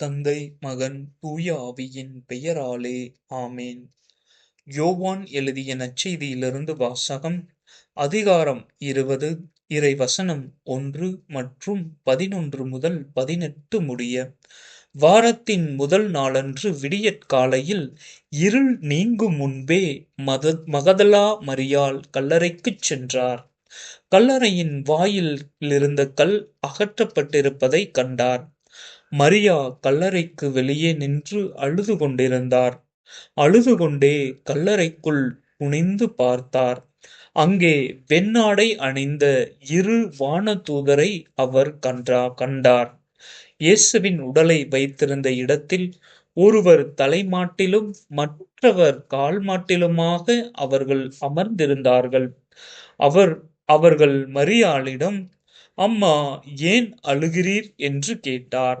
தந்தை மகன் தூய ஆவியின் பெயராலே ஆமேன். யோவான் எழுதிய நற்செய்தியிலிருந்து வாசகம் அதிகாரம் இருபது இறை வசனம் ஒன்று மற்றும் பதினொன்று முதல் பதினெட்டு முடிய வாரத்தின் முதல் நாளன்று விடியற்காலையில் இருள் நீங்கும் முன்பே மத மகதலா மரியால் கல்லறைக்குச் சென்றார். கல்லறையின் வாயில் இருந்த கல் அகற்றப்பட்டிருப்பதை கண்டார். மரியா கல்லறைக்கு வெளியே நின்று அழுது கொண்டிருந்தார். அழுது கொண்டே கல்லறைக்குள் குனிந்து பார்த்தார். அங்கே வெண்ணாடை அணிந்த இரு வானதூதரை அவர் கன்றா கண்டார். இயேசுவின் உடலை வைத்திருந்த இடத்தில் ஒருவர் தலைமாட்டிலும் மற்றவர் கால் மாட்டிலுமாக அவர்கள் அமர்ந்திருந்தார்கள். அவர் அவர்கள் மரியாளிடம் அம்மா ஏன் அழுகிறீர்? என்று கேட்டார்.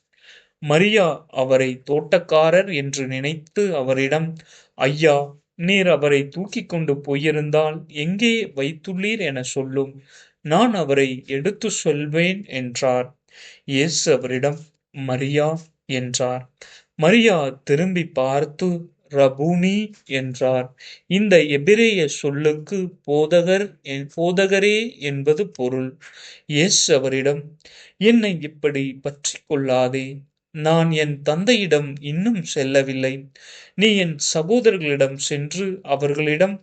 மரியா அவரை தோட்டக்காரர் என்று நினைத்து அவரிடம் ஐயா நீர் அவரை தூக்கிக்கொண்டு போயிருந்தால் எங்கே வைத்துள்ளீர் என சொல்லும். நான் அவரை எடுத்து சொல்வேன் என்றார். இயேசு அவரிடம் மரியா என்றார். மரியா திரும்பி பார்த்து ரபூனி என்றார். இந்த எபிரேய சொல்லுக்கு போதகர் போதகரே என்பது பொருள். இயேசு அவரிடம் என்னை இப்படி பற்றி கொள்ளாதே. நான் என் தந்தையிடம் இன்னும் செல்லவில்லை. நீ என் சகோதரர்களிடம் சென்று அவர்களிடம்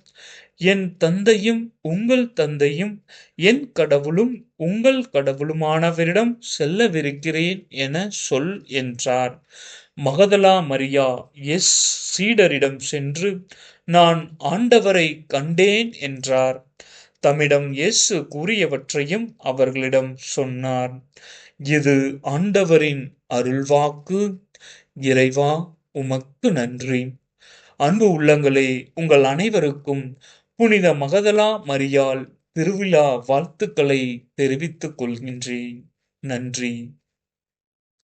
என் தந்தையும் உங்கள் தந்தையும் என் கடவுளும் உங்கள் கடவுளுமானவரிடம் செல்லவிருக்கிறேன் என சொல் என்றார். மகதலா மரியா எஸ். சீடரிடம் சென்று நான் ஆண்டவரை கண்டேன் என்றார். தம்மிடம் இயேசு கூறியவற்றையும் அவர்களிடம் சொன்னார். இது ஆண்டவரின் அருள்வாக்கு இறைவா உமக்கு நன்றி. அன்பு உள்ளங்களே உங்கள் அனைவருக்கும் புனித மகதலா மரியால் திருவிழா வாழ்த்துக்களை தெரிவித்துக் கொள்கின்றேன். நன்றி.